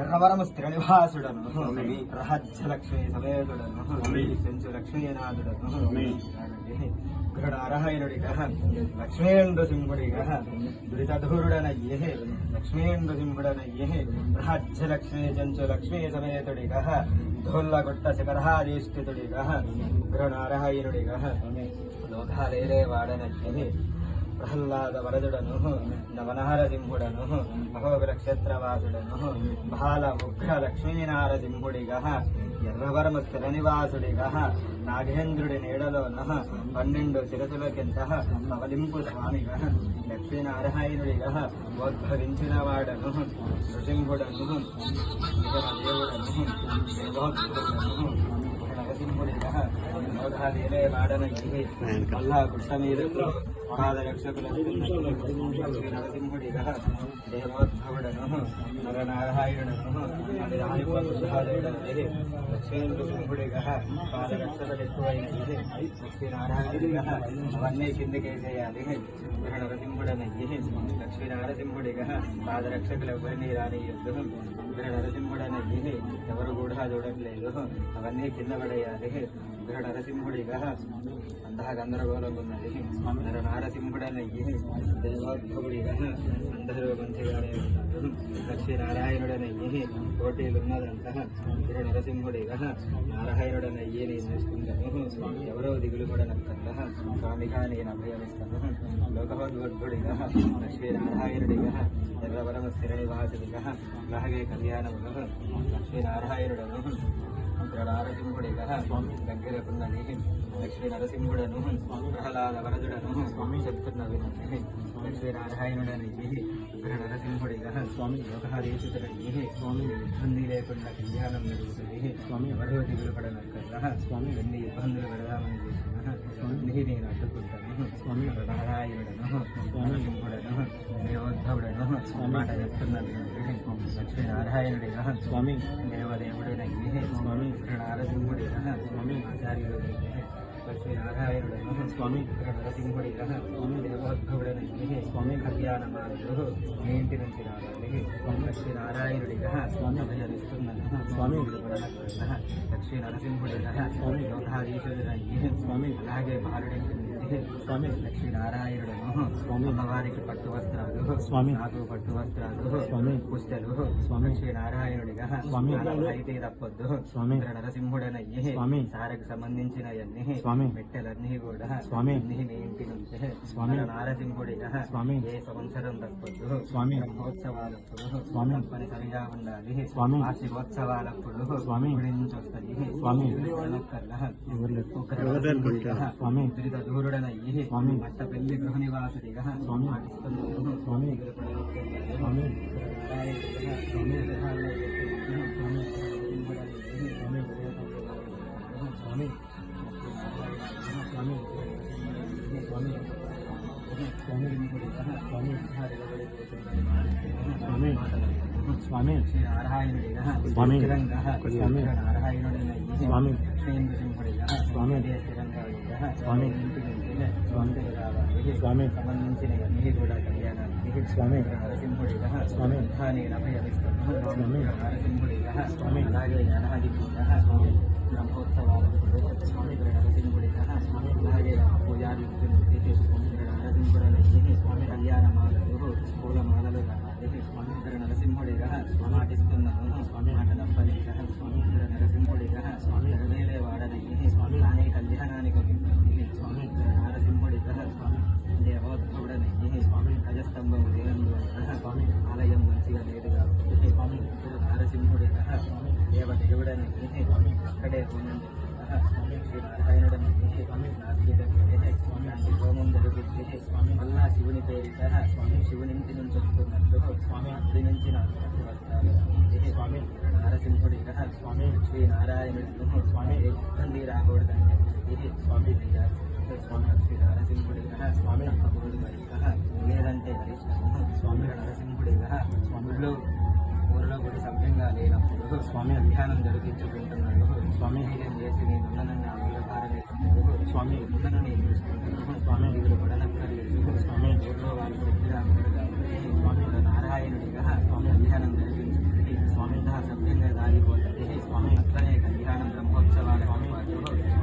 ఎర్రవరము స్థిర నివాసుడను రహజ్య లక్ష్మీ సమేతుడను. సెంచు లక్ష్మీనాథుడను గృఢ అర్హయుడిగా లక్ష్మీంద్రసింహుడిగా దురితధూరుడనయ్యే లక్ష్మీంద్రసింహుడనయ్యే రహజ్య లక్ష్మీ చెంచు లక్ష్మీ సమేతుడిగా ధోల్లగుట్ట శిఖరాధిష్ఠితుడిగా గృఢ అర్హయుడిగా లోకాలేరే వాడనయ్యే. ప్రహ్లాద వరదుడను నవనహరసింహుడను మహోగ్ర క్షేత్రవాసుడను బాల ఉగ్ర లక్ష్మీనారసింహుడిగా ఎర్రవరమ స్థిర నివాసుడిగా నాగేంద్రుడి నీడలోన పన్నెండు శిరసుల కింద పవలింపు స్వామిగా లక్ష్మీనారాయణుడిగా ఉద్భవించిన వాడను నృసింహుడను దేవుడను నరసింహుడిగా వాడనయ్యి మల్లా కృష్ణ మీద దేవోద్భవడను నరనారాయణను అభిరాయుడే లక్ష్మీనృసింహుడిగ పాదరక్షకులు ఎక్కువైనది లక్ష్మీనారాయణుడిగ అవన్నీ కిందకేసేయాలి నరసింహుడనయ్యి లక్ష్మీనారసింహుడిగ పాదరక్షకులు ఎవరిని రానియొద్దు నరసింహుడనయ్యి ఎవరు కూడా చూడట్లేదు. అవన్నీ కింద పడేయాలి. గరుడరసింహుడిగా అంతః గంధర్వలోకున్నది నర నారసింహుడనయ్యి దైవాధ్యుడిగా అందరూగంధిగాడు లక్ష్మీనారాయణుడనయ్యి కోటిలున్నదంతః తిరు నరసింహుడిగా నారాయణుడనయ్యి నేను ఎవరో దిగులు కూడా నక్కల్లా స్వామిగా నేను అభయమిస్తాను లోకవద్గొడ్డుడిగా లక్ష్మీనారాయణుడిగా ఎర్రవరమ స్థిర నివాసుడిగా అలాగే కళ్యాణముగా లక్ష్మీనారాయణుడను నారసింహుడిగా దగ్గరకున్నది లక్ష్మీ నరసింహుడను ప్రహ్లాద వరదుడను స్వామి చెప్తున్న వినండి లక్ష్మీ నారాయణుడని ఉగ్ర నరసింహుడిగా స్వామి లోకహరీషుడని స్వామి ఇబ్బంది లేకుండా కళ్యాణం జరుగుతుంది స్వామి ఎవరో దిగులు పడనక్కర్లా స్వామి ఎన్ని ఇబ్బందులు పెడదామని చూసినా స్వామి నేను అడ్డుకుంటాను స్వామి నారాయణుడను నరసింహుడను దేవోద్ధవుడను మాట చెప్తున్న వినండి లక్ష్మీ నారాయణుడిగా స్వామి దేవదేవుడనయ్యి స్వామి ನಾರಾಯಣ ಬಡಿತದ ಸ್ವಾಮಿ ಭಜಾರಿ ಪಕ್ಷಿ ನಾರಾಯಣ ಸ್ವಾಮಿ ರಕ್ಷಿಂಗ ಸ್ವಾಮಿ ದೇವ ಅಕ್ಕಿ ಒಳ್ಳೆಯ ಸ್ವಾಮಿ ಹದಿಯಾರರು ಎಂಟಿನ ಚಿರಣ ಸ್ವಾಮಿ ಲಕ್ಷಿ ನಾರಾಯಣ ಸ್ವಾಮಿ ಭಯ ನಂತರ ಸ್ವಾಮಿ ದೇವ ಪಕ್ಷಿ ನಾರ ಸಿಂಗ್ ಬಟ್ಟೆ ಲ ಸ್ವಾಮಿ ದೇವ ಸ್ವಾಮಿ ವಿಹಾಗೆ ಭಾರೇ స్వామి. లక్ష్మీ నారాయణుడను స్వామి. అమ్మవారికి పట్టు వస్త్రాలు. స్వామి. నాకు పట్టు వస్త్రాలు. స్వామి. పుస్తలు స్వామి. శ్రీ నారాయణుడిగా స్వామి. అయితే తప్పొద్దు. స్వామి. నరసింహుడనయ్యి స్వామి. సారకు సంబంధించినవన్నీ స్వామి. పెట్టెలన్నీ కూడా స్వామి. అన్ని మీ ఇంటి నుంచే. స్వామి. నారసింహుడిగా స్వామి. ఏ సంవత్సరం తప్పొద్దు. స్వామి. బ్రహ్మోత్సవాలప్పుడు స్వామి. తప్పనిసరిగా ఉండాలి. స్వామి. వార్షికోత్సవాలప్పుడు స్వామి. నుంచి వస్తాయి. స్వామి. దూరుడనయ్యి స్వామి. పట్ట षोडनयैः अष्टपल्लिगृहनिवासरिगः स्वामी श्री नारायण स्वामी स्वामी नारायण स्वामी श्री स्वामी स्वामी స్వామి స్వామి స్వామి నరసింహుడి స్వామి స్వామి స్వామి అలాగే జ్ఞానాదిపూర్ణ స్వామి బ్రహ్మోత్సవాల స్వామి నరసింహుడి స్వామి అలాగే పూజాది నృత్య చేసుకుంటున్న నరసింహుడు స్వామి కళ్యాణ మాలలు పూల మాలలు మఠంలో దేవుళ్ళు స్వామి ఆలయం మంచిగా లేదుగా స్వామి నరసింహుడి దేవ దేవుడని స్వామి అక్కడే ఉండండి పైనడని స్వామి స్వామి హోమం జరుగుతుంది స్వామి వల్ల శివుని పేరిట స్వామి శివుని ఇంటి నుంచి వస్తున్నట్లు స్వామి అక్కడి నుంచి నాకు వస్తారు స్వామి నరసింహుడి స్వామి శ్రీ శ్రీనారాయణుడు స్వామి ఇబ్బంది రాకూడదని స్వామి స్వామి శ్రీ నరసింహుడి స్వామి అప్పుడు లేదంటే స్వామి నరసింహుడి స్వామిలో ఊరిలో కూడా సభ్యంగా లేనప్పుడు స్వామి అధ్యయనం జరిగించుకుంటున్నాడు స్వామి హీరం చేసి నేను ఉన్ననని అమలుకారలేదు స్వామి ఉన్నను నేను చూసుకుంటాను స్వామి వీరు పడనక్కర్లేదు స్వామి ఊరిలో వాళ్ళు చెప్పి స్వామి నారాయణుడిగా స్వామి అధ్యయనం జరిగించుకుంటే స్వామి సభ్యంగా దాగిపోతుంది స్వామి అట్లనే కళ్యాణం బ్రహ్మోత్సవాల పాటు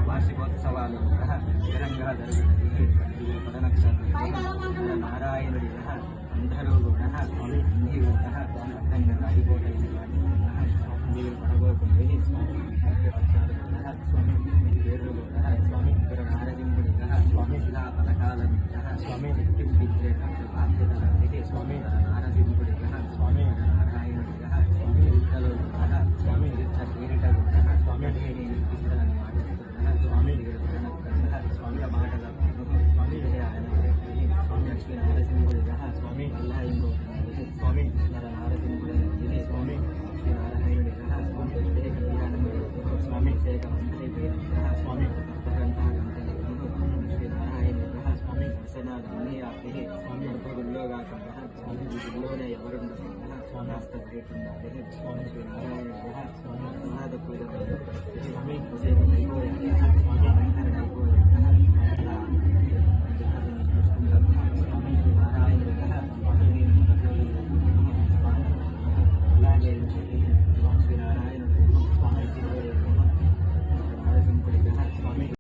వార్షికోత్సవాలు కూడా స్థిరంగా జరుగుతుంది వీరు పడనక్కర్లేదు నారాయణుడిగా అందరూ కూడా స్వామి అన్ని కూడా అర్థంగా రాగిపోతాయి మీరు పడబోతుంది స్వామి పక్షాలు స్వామి మీ పేర్లు స్వామి ఇక్కడ నారసింహుడిగా స్వామి ఇలా పథకాల స్వామి ఎక్కింపించేటట్టు బాధ్యత స్వామి నారసింహుడిగా స్వామి స్వామి. స్వామి. స్వామి. స్వామి. స్వామి. స్వామి. దర్శనాలన్నీ ఆపి స్వామి ఒక గుళ్ళో కాకుండా స్వామి గుళ్ళోనే ఎవరుండకుండా స్వామి హస్త ఉండాలి స్వామి నారాయణుడిగా స్వామి ప్రసాద పూజ స్వామి. స్వామి.